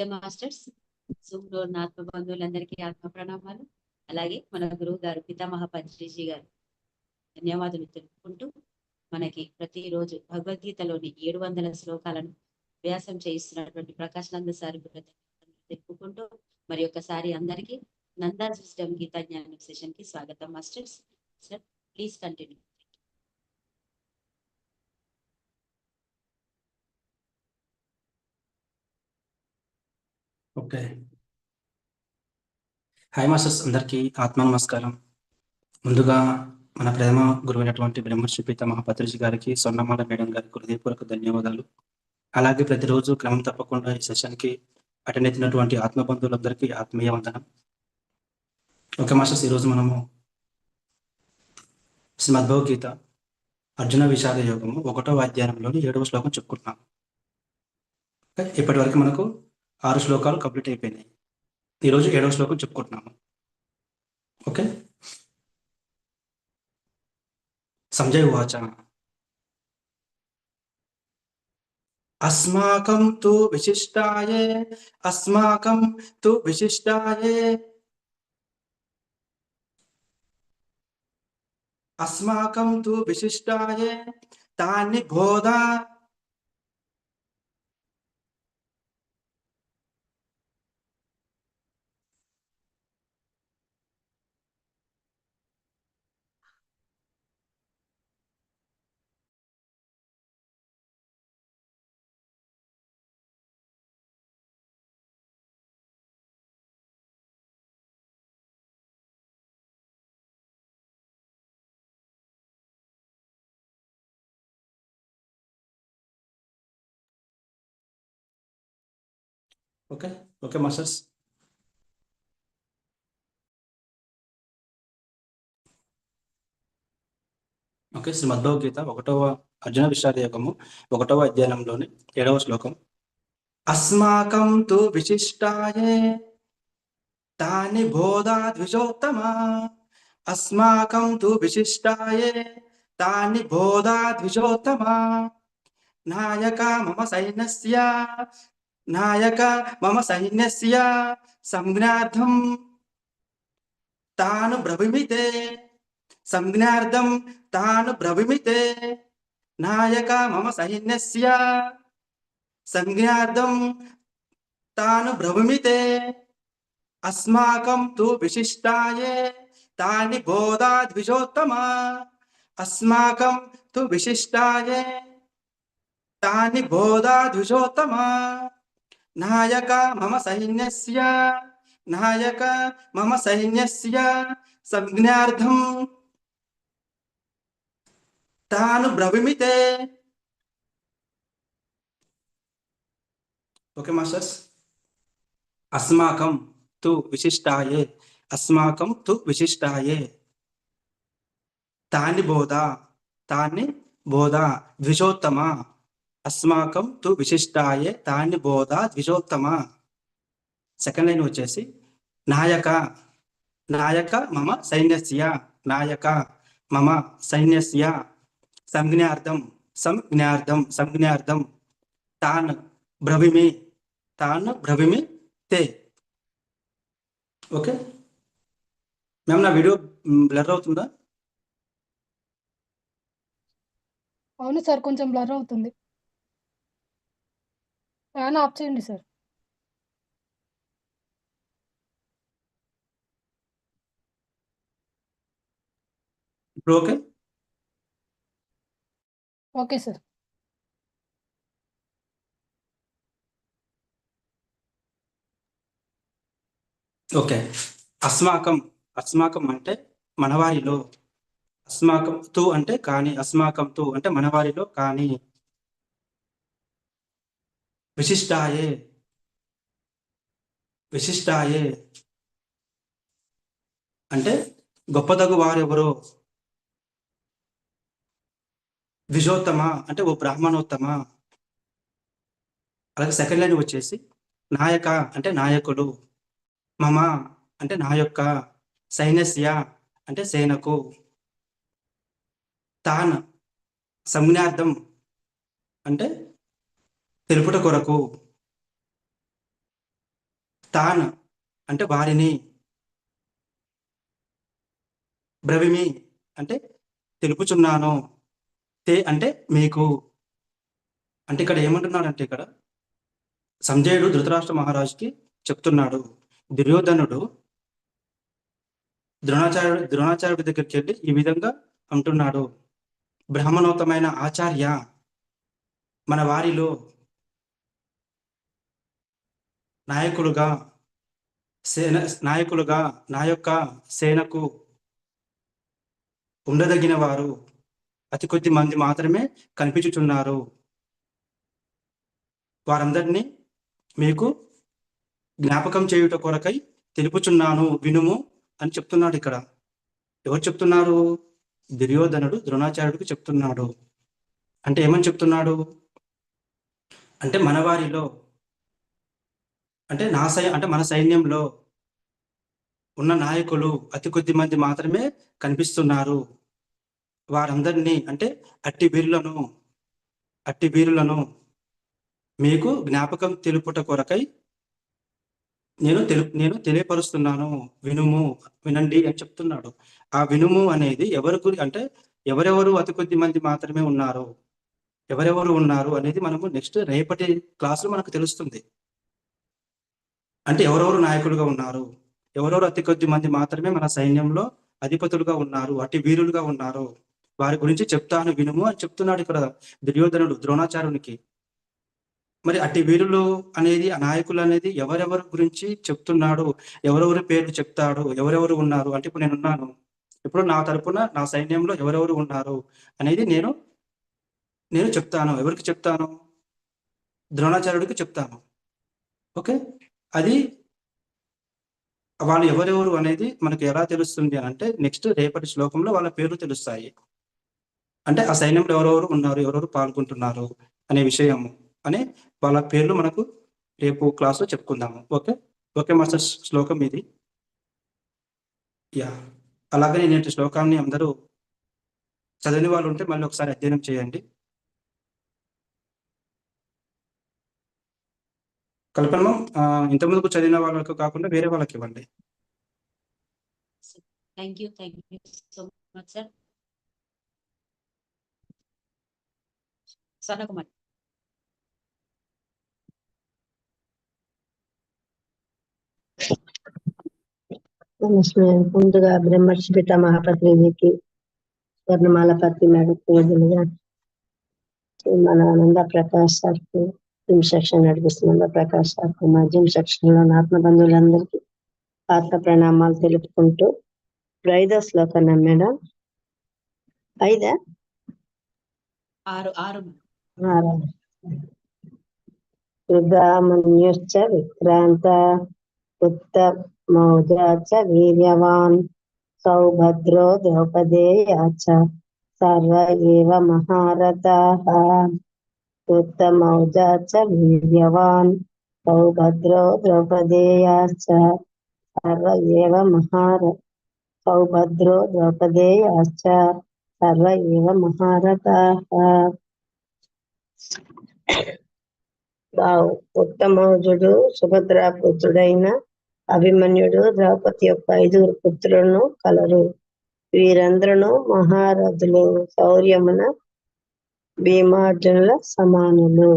Masters జూమ్లో ఉన్న ఆత్మ బంధువులందరికీ ఆత్మ ప్రణామాలు. అలాగే మన గురువు గారు పితామహ పంచీజీ గారు ధన్యవాదాలు తెలుపుకుంటూ మనకి ప్రతిరోజు భగవద్గీతలోని ఏడు వందల శ్లోకాలను వ్యాసం చేయిస్తున్నటువంటి ప్రకాశానంద సార్ తెలుపుకుంటూ మరి ఒకసారి అందరికీ నందా సిస్టమ్ గీతాజ్ఞానం సెషన్కి స్వాగతం masters. Sir please continue. Okay. Hi masters అందరికీ ఆత్మ నమస్కారం ముందుగా మన ప్రేమ గురువైనటువంటి బ్రహ్మర్షి పిత మహాపత్రిజీ గారికి సొన్నమాల మేడం గారికి హృదయపూర్వక ధన్యవాదాలు. అలాగే ప్రతిరోజు క్రమం తప్పకుండా ఈ సెషన్కి అటెండ్ అవుతున్నటువంటి ఆత్మ బంధువులందరికీ ఆత్మీయ వందనం. ఓకే మాస్టర్స్ ఈరోజు మనము శ్రీమద్ భగవద్గీత అర్జున విషాద యోగము ఒకటో అధ్యాయంలోని ఏడవ శ్లోకం చెప్పుకుంటున్నాం. ఇప్పటి వరకు మనకు ఆరు శ్లోకాలు కంప్లీట్ అయిపోయినాయి. ఈరోజు ఏడవ శ్లోకం చెప్పుకుంటున్నాము. ఓకే? సంజయ్ వాచ. అస్మాకం తు విశిష్టాయే అస్మాకం తు విశిష్టాయే. అస్మాకం తు విశిష్టాయే తాన్ని బోధ ఓకే ఓకే మాస్టర్స్. ఓకే శ్రీమద్భవగీత ఒకటవ అర్జున విశారయోగము ఒకటవ అధ్యయనంలోని ఏడవ శ్లోకం. అస్మాకం తు విశిష్టాయే తాని బోధా ద్విజోత్తమ? అస్మాకం తు విశిష్టాయే తాని బోధా ద్విజోత్తమ? నాయక మమ సైన్యస్య నాయక మమ సైన్యస్య సంజ్ఞార్థం తాను బ్రవిమితే సంజ్ఞార్థం తాను బ్రవిమితే నాయక మమ సైన్యస్య సంజ్ఞార్థం తాను బ్రవిమితే అస్మాకం తు విశిష్టాయే తాని బోధా ద్విజోత్తమ అస్మాకం తు విశిష్టాయే తాని బోధా ద్విజోత్తమ నాయక మమ సైన్యస్య నాయక మమ సైన్యస్య సంజ్ఞార్థం తాను బ్రవిమితే ఓకే మాస్టర్స్ అస్మాకం తు విశిష్టాయే అస్మాకం తు విశిష్టాయే తాని బోధ తాని బోధ ద్విజోత్తమ అస్మాకం తు విశిష్టాయే తాన్ని బోధ ద్విజోత్తమ. సెకండ్ లైన్ వచ్చేసి నాయక. నాయక మమ సైన్యస్య. నాయక మమ సైన్యస్య. సంజ్ఞార్థం సంజ్ఞార్థం సంజ్ఞార్థం. తాన్ భ్రవిమి. తాన్ భ్రవిమి తే. ఓకే మ్యామ్ నా వీడియో బ్లర్ అవుతుందా? అవును సార్ కొంచెం బ్లర్ అవుతుంది. ఫ్యాన్ ఆఫ్ చేయండి సార్ ఇప్పుడు ఓకే ఓకే సార్ ఓకే అస్మాకం అస్మాకం అంటే మనవారిలో అస్మాకం తు అంటే కానీ అస్మాకం తు అంటే మనవారిలో కానీ విశిష్టాయే. విశిష్టాయే. అంటే గొప్పదగు వారెవరు? ద్విజోత్తమ అంటే ఓ బ్రాహ్మణోత్తమ? అలాగే సెకండ్ లైన్ వచ్చేసి నాయక అంటే నాయకుడు. మమ అంటే నా యొక్క సైనస్య అంటే సేనకు. తాన్ సంజ్ఞార్థం అంటే తెలుపుట కొరకు తాన్ అంటే వారిని బ్రవిమి అంటే తెలుపుచున్నాను. తే అంటే మీకు అంటే ఇక్కడ ఏమంటున్నాడంటే ఇక్కడ సంజయుడు ధృతరాష్ట్ర మహారాజుకి చెప్తున్నాడు. దుర్యోధనుడు ద్రోణాచార్యుడు ద్రోణాచార్యుడి దగ్గరికి వెళ్ళి ఈ విధంగా అంటున్నాడు. బ్రాహ్మణోత్తమైన ఆచార్య మన వారిలో నాయకులుగా సేన నాయకులుగా నా యొక్క సేనకు ఉండదగిన వారు అతి కొద్ది మంది మాత్రమే కనిపించుచున్నారు. వారందరినీ మీకు జ్ఞాపకం చేయుట కొరకై తెలుపుచున్నాను వినుము అని చెప్తున్నాడు ఇక్కడ. ఎవరు చెప్తున్నారు? దుర్యోధనుడు ద్రోణాచార్యుడికి చెప్తున్నాడు. అంటే ఏమని చెప్తున్నాడు? అంటే మనవారిలో అంటే నా సై అంటే మన సైన్యంలో ఉన్న నాయకులు అతి కొద్ది మంది మాత్రమే కనిపిస్తున్నారు. వారందరినీ అంటే అట్టి వీరులను అట్టి వీరులను మీకు జ్ఞాపకం తెలుపుట కొరకై నేను తెలు నేను తెలియపరుస్తున్నాను. వినుము వినండి అని చెప్తున్నాడు. ఆ వినుము అనేది ఎవరి గురి అంటే ఎవరెవరు అతి కొద్ది మంది మాత్రమే ఉన్నారు? ఎవరెవరు ఉన్నారు అనేది మనము నెక్స్ట్ రేపటి క్లాసులో మనకు తెలుస్తుంది. అంటే ఎవరెవరు నాయకులుగా ఉన్నారు? ఎవరెవరు అతి కొద్ది మంది మాత్రమే మన సైన్యంలో అధిపతులుగా ఉన్నారు అతి వీరులుగా ఉన్నారు? వారి గురించి చెప్తాను వినుము అని చెప్తున్నాడు ఇక్కడ దుర్యోధనుడు ద్రోణాచార్యునికి. మరి అట్టి వీరులు అనేది ఆ నాయకులు అనేది ఎవరెవరి గురించి చెప్తున్నాడు? ఎవరెవరి పేర్లు చెప్తాడు? ఎవరెవరు ఉన్నారు? అంటే ఇప్పుడు నేను ఉన్నాను. ఇప్పుడు నా తరపున నా సైన్యంలో ఎవరెవరు ఉన్నారు అనేది నేను నేను చెప్తాను. ఎవరికి చెప్తాను? ద్రోణాచార్యుడికి చెప్తాను. ఓకే? అది వాళ్ళు ఎవరెవరు అనేది మనకు ఎలా తెలుస్తుంది అని అంటే నెక్స్ట్ రేపటి శ్లోకంలో వాళ్ళ పేర్లు తెలుస్తాయి. అంటే ఆ సైన్యంలో ఎవరెవరు ఉన్నారు ఎవరెవరు పాల్గొంటున్నారు అనే విషయము అనే వాళ్ళ పేర్లు మనకు రేపు క్లాస్లో చెప్పుకుందాము. ఓకే? ఓకే మాస్టర్ శ్లోకం ఇది. యా. అలాగే నేటి శ్లోకాన్ని అందరూ చదివిన వాళ్ళు ఉంటే మళ్ళీ ఒకసారి అధ్యయనం చేయండి. కల్పన ఇంతకుముందుకు చదివిన వాళ్ళకు కాకుండా వేరే వాళ్ళకి ఇవ్వండి. Thank you thank you so much sir Sanakumar నమస్తే. ముందుగా బ్రహ్మర్షి పిత మహాపత్రికి స్వర్ణమాల పత్రి మేడం మన ఆనంద ప్రకాష్ సార్కు జిమ్ సెక్షన్ నడిపిస్తున్న ప్రకాష్ సార్కు మా జిమ్ సెక్షన్లో ఆత్మ బంధువులందరికీ ఆత్మ ప్రణామాలు తెలుపుకుంటూ ఇప్పుడు ఐదో శ్లోకం మేడం. ఐదా? ఆరు ఆరు యుద్ధామన్యుశ్చ విక్రాంత ఉత్తమౌజా చ వీర్యవాన్ సౌభద్రో ద్రౌపదేయా చ సర్వ ఏవ మహారథాః. ఉత్తమౌజా సౌభద్రో ద్రౌపదేయా సర్వ ఏవ మహార సౌభద్రో ద్రౌపదేయా చ సర్వ ఏవ ఉత్తమౌజుడు సుభద్ర పుత్రుడైన అభిమన్యుడు ద్రౌపది యొక్క ఐదుగురు పుత్రులను కలరు. వీరందరూ మహారథులు. శౌర్యమున భీమార్జునుల సమానులు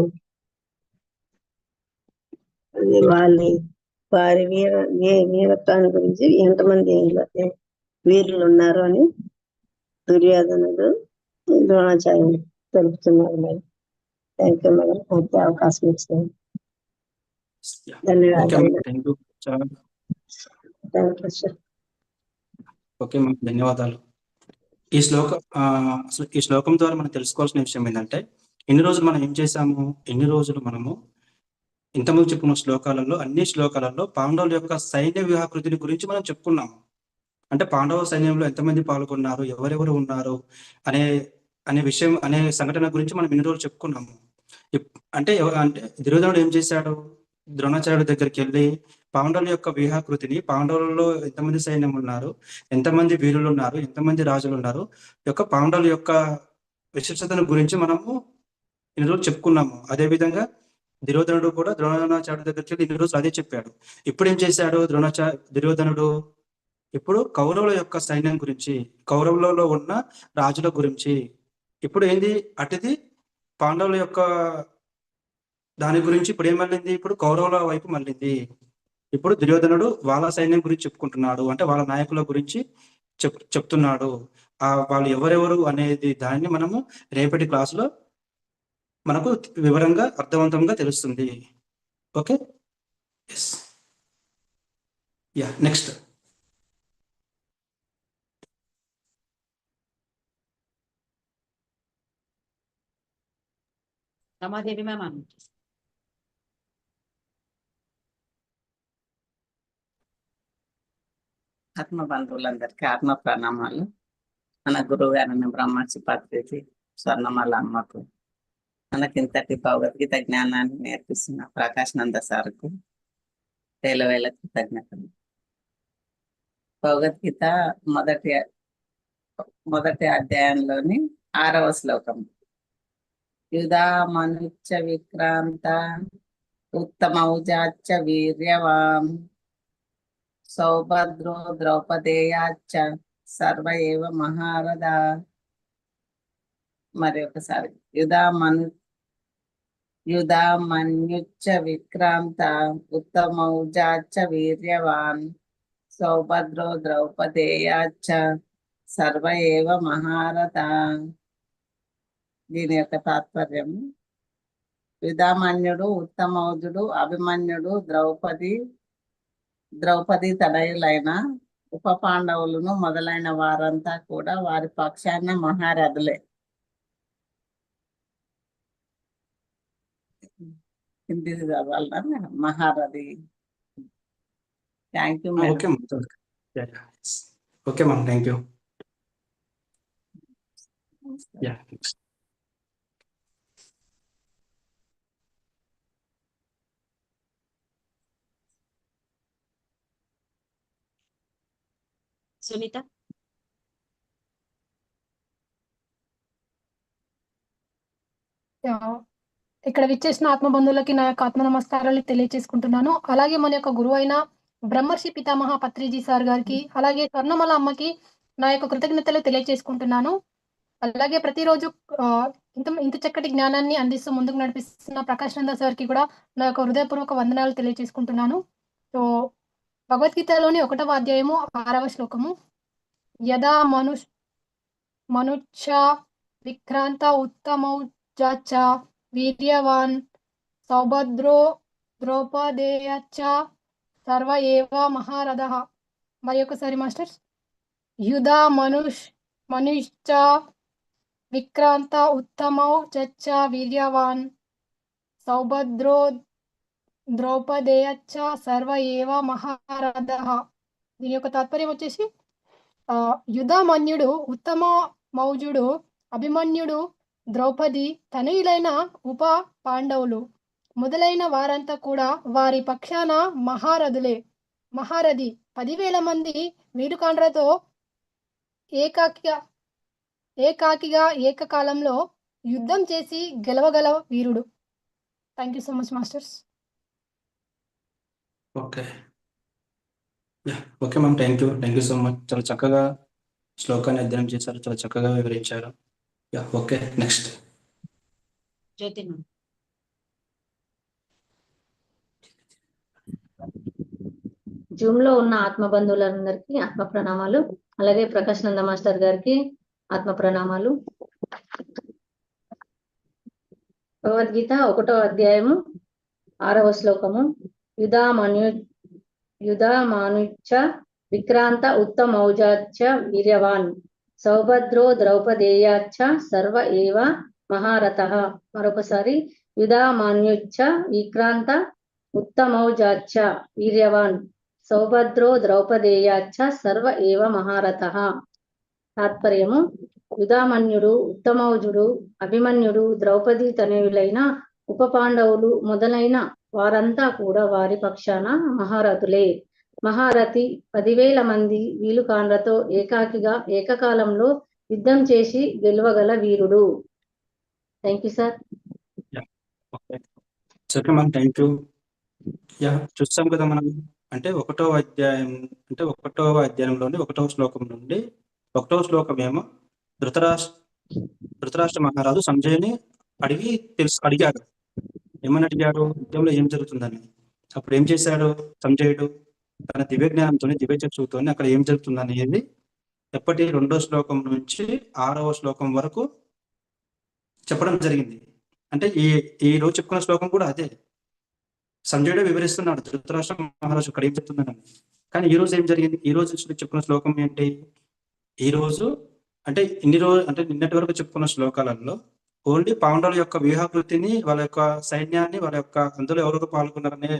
అది వాళ్ళ వారి వీర వీరత్వాన్ని గురించి ఎంతమంది వీరులు ఉన్నారు అని దుర్యోధనుడు ద్రోణాచార్యులు తెలుపుతున్నారు మరి. థ్యాంక్ యూ మేడం మంచి అవకాశం ఇచ్చింది ధన్యవాదాలు. థ్యాంక్ యూ సార్ ఓకే మనకు ధన్యవాదాలు. ఈ శ్లోకం ఈ శ్లోకం ద్వారా మనం తెలుసుకోవాల్సిన విషయం ఏంటంటే ఎన్ని రోజులు మనం ఏం చేశాము ఎన్ని రోజులు మనము ఇంతమంది చెప్పుకున్న శ్లోకాలలో అన్ని శ్లోకాలలో పాండవుల యొక్క సైన్య వ్యూహాకృతిని గురించి మనం చెప్పుకున్నాము. అంటే పాండవ సైన్యంలో ఎంతమంది పాల్గొన్నారు ఎవరెవరు ఉన్నారు అనే అనే విషయం అనే సంఘటన గురించి మనం ఎన్ని రోజులు చెప్పుకున్నాము. అంటే అంటే దుర్యోధనుడు ఏం చేశాడు? ద్రోణాచార్యుడి దగ్గరికి వెళ్ళి పాండవుల యొక్క వ్యూహాకృతిని పాండవులలో ఎంతమంది సైన్యం ఉన్నారు ఎంతమంది వీరులు ఉన్నారు ఎంతమంది రాజులు ఉన్నారు ఈ యొక్క పాండవుల యొక్క విశిష్టతను గురించి మనము ఇన్ని రోజులు చెప్పుకున్నాము. అదే విధంగా దుర్యోధనుడు కూడా ద్రోణాచార్యుడు దగ్గరికి వెళ్ళి ఇన్ని రోజులు అదే చెప్పాడు. ఇప్పుడు ఏం చేశాడు ద్రోణాచార్య దుర్యోధనుడు? ఇప్పుడు కౌరవుల యొక్క సైన్యం గురించి కౌరవులలో ఉన్న రాజుల గురించి. ఇప్పుడు ఏంది? అటుది పాండవుల యొక్క దాని గురించి ఇప్పుడు ఏం మళ్ళింది? ఇప్పుడు కౌరవుల వైపు మళ్ళింది. ఇప్పుడు దుర్యోధనుడు వాళ్ళ సైన్యం గురించి చెప్పుకుంటున్నాడు అంటే వాళ్ళ నాయకుల గురించి చెప్ చెప్తున్నాడు. ఆ వాళ్ళు ఎవరెవరు అనేది దాన్ని మనము రేపటి క్లాసులో మనకు వివరంగా అర్థవంతంగా తెలుస్తుంది. Okay? Yes ya next Ramadevi ma'am on. ఆత్మ బంధువులందరికీ ఆత్మ ప్రణామాలు. మన గురువు గారిని బ్రహ్మర్షి పత్రిజి స్వర్ణమాల అమ్మకు మనకి ఇంతటి భగవద్గీత జ్ఞానాన్ని నేర్పిస్తున్న ప్రకాశానంద సార్కు వేల వేల కృతజ్ఞతలు. భగవద్గీత మొదటి మొదటి అధ్యాయంలోని ఆరవ శ్లోకం. యుధా మనుచ్చ విక్రాంత ఉత్తమౌజాచ్చ వీర్యవాన్ సౌభద్రో ద్రౌపదేయాచ సర్వ ఏవ మహారథ. మరి ఒకసారి. యుధామను మను విక్రాంత ఉత్తమౌజాచ వీర్యవాన్ సౌభద్రో ద్రౌపదేయాచ సర్వ ఏవ మహారథ. దీని యొక్క తాత్పర్యం యుధామన్యుడు ఉత్తమౌజుడు అభిమన్యుడు ద్రౌపది ద్రౌపది తనయులైన ఉప పాండవులను మొదలైన వారంతా కూడా వారి పక్షాన మహారథులే. హిందీ చదవాలన్నా మహారథి. Thank you okay okay. Ma'am thank you ya Sunitha ఇక్కడ విచ్చేసిన ఆత్మ బంధువులకి నా యొక్క ఆత్మ నమస్కారాలు తెలియజేసుకుంటున్నాను అలాగే మన యొక్క గురువు అయిన బ్రహ్మర్షి పితామహ పత్రిజీ సార్ గారికి అలాగే స్వర్ణమల అమ్మకి నా యొక్క కృతజ్ఞతలు తెలియజేసుకుంటున్నాను అలాగే ప్రతిరోజు ఇంత ఇంత చక్కటి జ్ఞానాన్ని అందిస్తూ ముందుకు నడిపిస్తున్న ప్రకాశ్ నంద సార్కి కూడా నా యొక్క హృదయపూర్వక వందనాలు తెలియజేసుకుంటున్నాను సో భగవద్గీతలోని ఒకటవ అధ్యాయము ఆరవ శ్లోకము. యదా మను మనుచ్చ విక్రాంత ఉత్తమౌజాచ వీర్యవాన్ సౌభద్రో ద్రౌపదేయచ్చ సర్వ ఏవ మహారథ. మరి ఒకసారి మాస్టర్స్. యుధా మనుష్ మనుష్చ విక్రాంత ఉత్తమౌ చచ్చ వీర్యవాన్ సౌభద్రో ద్రౌపదేయచ్చ సర్వ ఏవ మహారథ. దీని యొక్క తాత్పర్యం వచ్చేసి ఆ యుధామన్యుడు ఉత్తమ మౌజుడు అభిమన్యుడు ద్రౌపది తనయులైన ఉప పాండవులు. మొదలైన వారంతా కూడా వారి పక్షాన మహారథులే. మహారథి పదివేల మంది వీరుకాండ్రతో ఏకాకిగా ఏకాకిగా ఏకకాలంలో యుద్ధం చేసి గెలవగల వీరుడు. Thank you so much masters okay. Okay ma'am. Thank you. Thank you so much. చాలా చక్కగా శ్లోకాన్ని అధ్యయనం చేశారు. చాలా చక్కగా వివరించారు. Yeah okay. నెక్స్ట్. జ్యోతి జూమ్లో ఉన్న ఆత్మ బంధువులందరికీ ఆత్మ ప్రణామాలు అలాగే ప్రకాష్ నంద మాస్టర్ గారికి ఆత్మ ప్రణామాలు భగవద్గీత ఒకటో అధ్యాయము ఆరవ శ్లోకము. యుధామను యుధమానుచ్చ విక్రాంత ఉత్తమౌజాచ్చ వీర్యవాన్ సౌభద్రో ద్రౌపదేయాచ్చ సర్వ ఏవ మహారథ మరొకసారి యుధామాన్యుచ్చ విక్రాంత ఉత్తమౌజాచ్చ వీర్యవాన్ సౌభద్రో ద్రౌపదేయాచ్చ సర్వ ఏవ మహారథ తాత్పర్యము యుధామన్యుడు ఉత్తమౌజుడు అభిమన్యుడు ద్రౌపది తనయులైన ఉప పాండవులు మొదలైన వారంతా కూడా వారి పక్షాన మహారథులే. మహారథి పదివేల మంది వీలుకాండ్రతో ఏకాకిగా ఏకకాలంలో యుద్ధం చేసి గెలవగల వీరుడు. థ్యాంక్ యూ సార్ సరే మనం థ్యాంక్ యూ యా చూస్తాం కదా మనం. అంటే ఒకటో అధ్యాయం అంటే ఒకటో అధ్యాయంలోని ఒకటో శ్లోకం నుండి ఒకటో శ్లోకం ఏమో ధృతరాష్ట్ర ధృతరాష్ట్ర మహారాజు సంజయ్ని అడిగి తెలుసు అడిగాడు. ఏమని అడిగాడు యుద్ధంలో ఏం జరుగుతుందని? అప్పుడు ఏం చేశాడు? సంజయుడు తన దివ్య జ్ఞానంతో దివ్య చక్షుతో అక్కడ ఏం జరుగుతుంది అనేది ఎప్పటి రెండో శ్లోకం నుంచి ఆరవ శ్లోకం వరకు చెప్పడం జరిగింది. అంటే ఈ ఈ రోజు చెప్పుకున్న శ్లోకం కూడా అదే. సంజయుడు వివరిస్తున్నాడు ధృతరాష్ట్ర మహారాజు ఇక్కడ ఏం చెప్తున్నాడని. కానీ ఈ రోజు ఏం జరిగింది? ఈ రోజు చెప్పుకున్న శ్లోకం ఏంటి? ఈ రోజు అంటే ఇన్ని రోజు అంటే నిన్నటి వరకు చెప్పుకున్న శ్లోకాలలో ఓన్లీ పాండవుల యొక్క వ్యూహాకృతిని వాళ్ళ యొక్క సైన్యాన్ని వాళ్ళ యొక్క అందులో ఎవరెవరు పాల్గొన్నారనే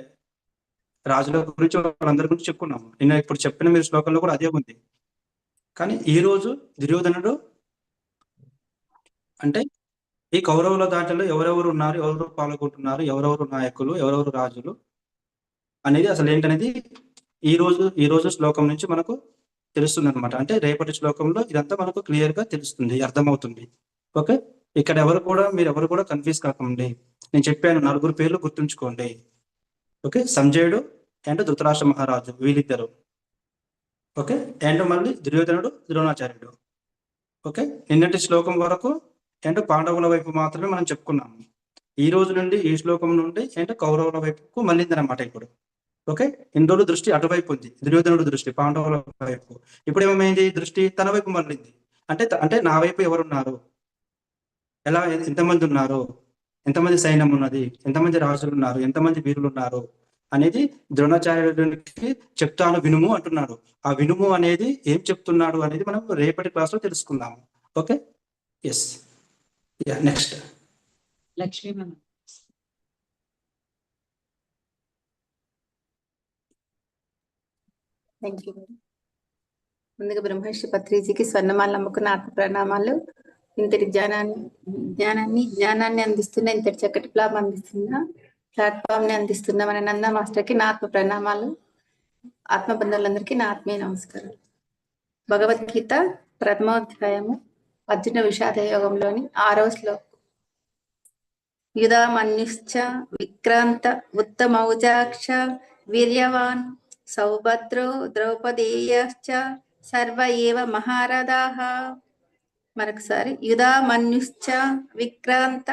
రాజుల గురించి వాళ్ళందరి గురించి చెప్పుకున్నాము. నిన్న ఇప్పుడు చెప్పిన మీరు శ్లోకంలో కూడా అదే ఉంది. కానీ ఈ రోజు దుర్యోధనుడు అంటే ఈ కౌరవుల దాటిలో ఎవరెవరు ఉన్నారు ఎవరెవరు పాల్గొంటున్నారు ఎవరెవరు నాయకులు ఎవరెవరు రాజులు అనేది అసలు ఏంటనేది ఈ రోజు ఈ రోజు శ్లోకం నుంచి మనకు తెలుస్తుంది అనమాట అంటే రేపటి శ్లోకంలో ఇదంతా మనకు క్లియర్గా తెలుస్తుంది అర్థమవుతుంది. ఓకే? ఇక్కడ ఎవరు కూడా మీరు ఎవరు కూడా కన్ఫ్యూజ్ కాకండి. నేను చెప్పాను నలుగురు పేర్లు గుర్తుంచుకోండి. ఓకే సంజయుడు అండ్ ధృతరాష్ట్ర మహారాజు వీళ్ళిద్దరు. ఓకే అండ్ మళ్ళీ దుర్యోధనుడు ద్రోణాచార్యుడు. ఓకే నిన్నటి శ్లోకం వరకు అండ్ పాండవుల వైపు మాత్రమే మనం చెప్పుకున్నాము. ఈ రోజు నుండి ఈ శ్లోకం నుండి అండ్ కౌరవుల వైపుకు మళ్ళిందనమాట ఇప్పుడు. ఓకే ఇందులో దృష్టి అటువైపు ఉంది దుర్యోధనుడు దృష్టి పాండవుల వైపు. ఇప్పుడు ఏమైంది దృష్టి తన వైపు మళ్ళింది. అంటే అంటే నా వైపు ఎవరున్నారు? ఎలా ఎంతమంది ఉన్నారు ఎంతమంది సైన్యం ఉన్నది ఎంతమంది రాజులు ఉన్నారు ఎంతమంది వీరులు ఉన్నారు అనేది ద్రోణాచార్యుడికి చెప్తాను వినుము అంటున్నాడు ఆ వినుము అనేది ఏం చెప్తున్నాడు అనేది మనం రేపటి క్లాస్లో తెలుసుకుందాము okay? Yes ya next Lakshmi thank you ముందుగా బ్రహ్మర్షి పత్రిజీకి స్వర్ణమాల నమ్ముకున్న ఆత్మ ప్రణామాలు. ఇంతటి జ్ఞానాన్ని జ్ఞానాన్ని జ్ఞానాన్ని అందిస్తున్న ఇంతటి చక్కటి ప్లాబ్ అందిస్తున్న ప్లాట్ఫామ్ని అందిస్తున్న మన నంద మాస్టర్కి నా ఆత్మ ప్రణామాలు. ఆత్మ బంధువులందరికీ నా ఆత్మీయ నమస్కారం భగవద్గీత ప్రథమోధ్యాయము అర్జున విషాద యోగంలోని ఆరవ శ్లోకం. యుధామన్యుశ్చ విక్రాంత ఉత్తమౌజాక్ష వీర్యవాన్ సౌభద్రో ద్రౌపదేయశ్చ సర్వ ఏవ మహారథాః. మరొకసారి. యుధామన్యుశ్చ విక్రాంత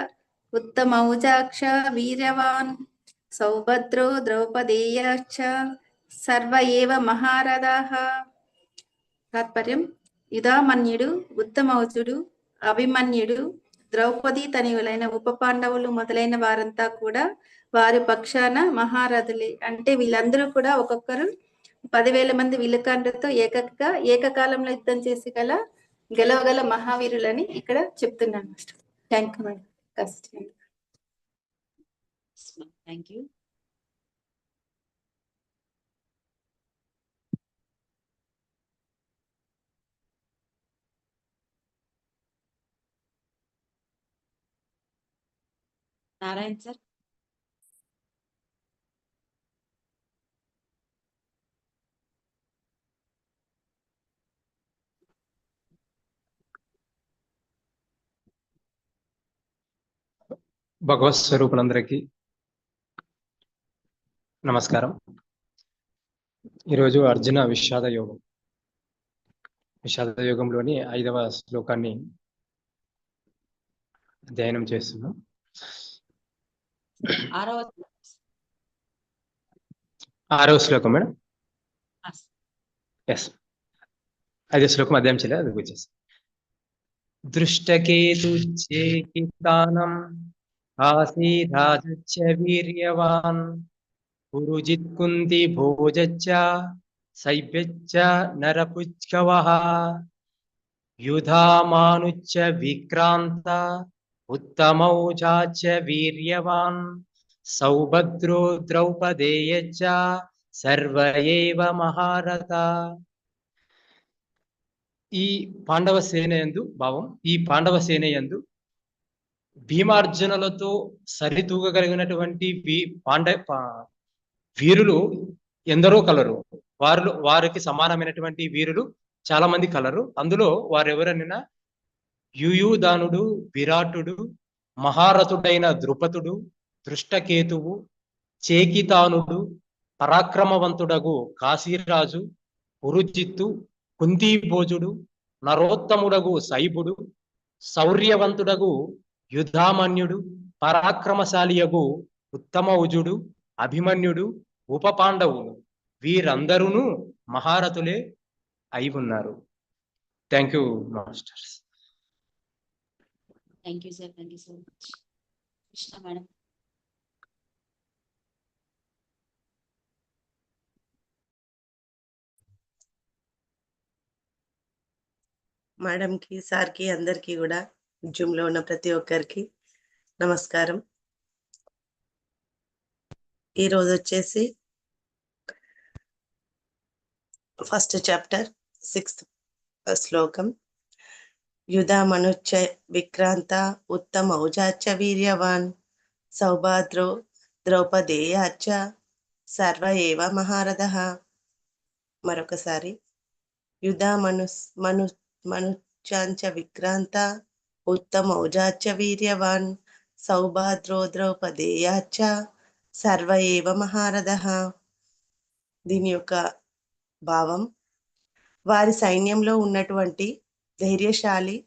ఉత్తమౌజాక్ష వీర్యవాన్ సౌభద్రో ద్రౌపదేయాశ్చ సర్వ ఏవ మహారథాహ తాత్పర్యం. యుధామన్యుడు ఉత్తమౌజుడు అభిమన్యుడు ద్రౌపది తనయులైన ఉప పాండవులు మొదలైన వారంతా కూడా వారి పక్షాన మహారథులే. అంటే వీళ్ళందరూ కూడా ఒక్కొక్కరు పదివేల మంది విలుకాండ్రతో ఏకగా ఏకకాలంలో యుద్ధం చేసి గల గెలవగల మహావీరులని ఇక్కడ చెప్తున్నాను మాస్టర్ థ్యాంక్ యూ మేడం కష్టం థ్యాంక్ యూ నారాయణ సార్ భగవత్ స్వరూపులందరికీ నమస్కారం. ఈరోజు అర్జున విషాద యోగం. విషాద యోగంలోని ఐదవ శ్లోకాన్ని అధ్యయనం చేస్తున్నాం. ఆరవ శ్లోకం మేడం? ఎస్ ఐదో శ్లోకం అధ్యయనం చేయలేదు అది దృష్టకేతుచ్చేకితానం ఆసీరాజచ్చ వీర్యవాన్ పురుజిత్ కుంతి భోజచ్చ సైభ్యచ్చ నరపుచ్కవః యుధామానుచ్చ విక్రాంత ఉత్తమౌజాచ్చ వీర్యవాన్ సౌభద్రో ద్రౌపదేయచ్చ సర్వయేవ మహారథ ఈ పాండవ సేన యందు భావం ఈ పాండవ సేన యందు భీమార్జునులతో సరితూగగలిగినటువంటి పాండ పా- వీరులు ఎందరో కలరు. వారిలో వారికి సమానమైనటువంటి వీరులు చాలా మంది కలరు. అందులో వారెవరనినా యుయుదానుడు విరాటుడు మహారథుడైన ద్రుపదుడు దృష్టకేతువు చేకితానుడు పరాక్రమవంతుడగు కాశీరాజు ఉరుజిత్తు కుంతీభోజుడు నరోత్తముడగు సైబుడు శౌర్యవంతుడగు యుధామన్యుడు పరాక్రమశాలియగు ఉత్తమౌజుడు అభిమన్యుడు ఉపపాండవులు వీరందరూ మహారథులే అయి ఉన్నారు thank you masters thank you sir thank you so much Krishna madam మేడంకి సార్కి అందరికీ కూడా జూమ్లో ఉన్న ప్రతి ఒక్కరికి నమస్కారం. ఈ రోజు వచ్చేసి ఫస్ట్ చాప్టర్ సిక్స్త్ శ్లోకం. యుధా మనుచ్చ విక్రాంత ఉత్తమ ఔజాచ వీర్యవాన్ సౌభాద్రో ద్రౌపదేయాచ సర్వ ఏవ మహారథ. మరొకసారి యుధా మను మను మనుచాంచ విక్రాంత ఉత్తమౌజాచ వీర్యవాన్ సౌభాద్రో ద్రౌపదేయాచ సర్వ ఏవ మహారథ దీని యొక్క భావం వారి సైన్యంలో ఉన్నటువంటి ధైర్యశాలి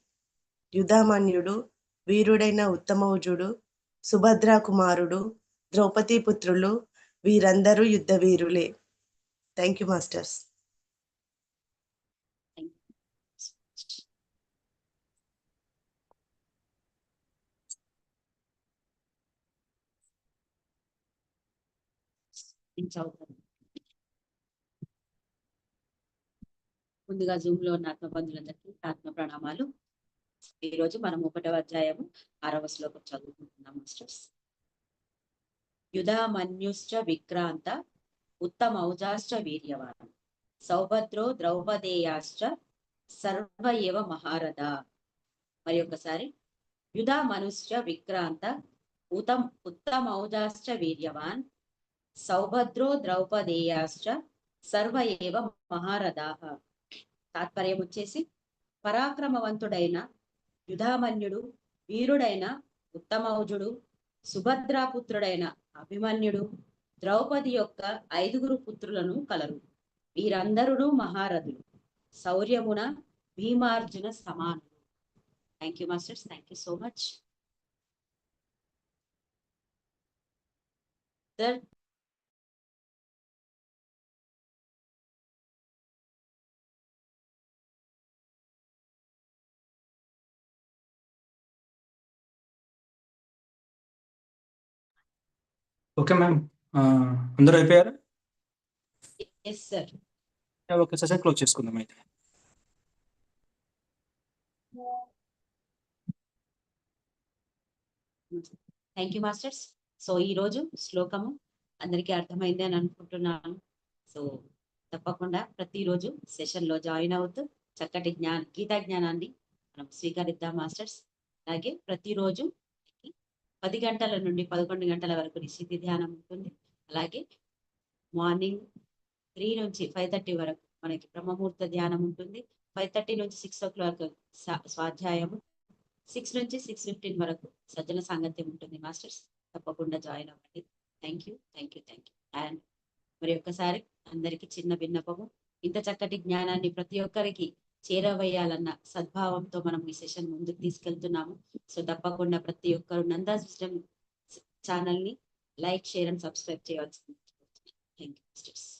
యుధామన్యుడు వీరుడైన ఉత్తమౌజుడు సుభద్రా కుమారుడు ద్రౌపదీ పుత్రులు వీరందరూ యుద్ధ వీరులే థ్యాంక్ యూ మాస్టర్స్ నేను చదువుతాను ముందుగా జూమ్లో ఉన్న ఆత్మ బంధువులందరికీ ఆత్మ ప్రణామాలు. ఈ రోజు మనం ఒకటవ అధ్యాయము ఆరవ శ్లోకం చదువుకుంటున్నాం మాస్టర్స్ యుధామన్యుశ్చ విక్రాంత ఉత్తమౌజాశ్చ వీర్యవాన్ సౌభద్రో ద్రౌపదేయాశ్చ సర్వ ఏవ మహారథ. మరి ఒకసారి యుధామనుశ్చ విక్రాంత ఉతం ఉత్తమౌజాశ్చ వీర్యవాన్ సౌభద్రో ద్రౌపదేయాశ్చ సర్వ ఏవ మహారథాః. తాత్పర్యం వచ్చేసి పరాక్రమవంతుడైన యుధామన్యుడు వీరుడైన ఉత్తమౌజుడు సుభద్రాపుత్రుడైన అభిమన్యుడు ద్రౌపది యొక్క ఐదుగురు పుత్రులను కలరు. వీరందరూ మహారథులు. శౌర్యమున భీమార్జున సమానులు. Thank you masters thank you so much okay ma'am. అందరూ అయిపోయారా? ఎస్ సార్ ఒక సెషన్ క్లోజ్ చేసుకుందాం అయితే. థ్యాంక్ యూ మాస్టర్స్ సో ఈ రోజు శ్లోకము అందరికీ అర్థమైంది అని అనుకుంటున్నాను. సో తప్పకుండా ప్రతిరోజు సెషన్లో జాయిన్ అవుతూ చక్కటి జ్ఞాన గీతా జ్ఞానాన్ని మనం స్వీకరిద్దాం మాస్టర్స్. అలాగే ప్రతిరోజు పది గంటల నుండి పదకొండు గంటల వరకు నిశ్చితి ధ్యానం ఉంటుంది. అలాగే మార్నింగ్ త్రీ నుంచి ఫైవ్ థర్టీ వరకు మనకి బ్రహ్మముహూర్త ధ్యానం ఉంటుంది. ఫైవ్ థర్టీ నుంచి సిక్స్ ఓ క్లాక్ స్వాధ్యాయము. సిక్స్ నుంచి సిక్స్ ఫిఫ్టీన్ వరకు సజ్జన సాంగత్యం ఉంటుంది మాస్టర్స్. తప్పకుండా జాయిన్ అవ్వండి. Thank you thank you thank you. And మరి ఒక్కసారి అందరికి చిన్న విన్నపము. ఇంత చక్కటి జ్ఞానాన్ని ప్రతి ఒక్కరికి చేరవేయాలన్న సద్భావంతో మనం ఈ సెషన్ ముందుకు తీసుకెళ్తున్నాము. సో తప్పకుండా ప్రతి ఒక్కరు నందా సిస్టమ్ ఛానల్ని లైక్ షేర్ అండ్ సబ్స్క్రైబ్ చేయాల్సింది థ్యాంక్ యూ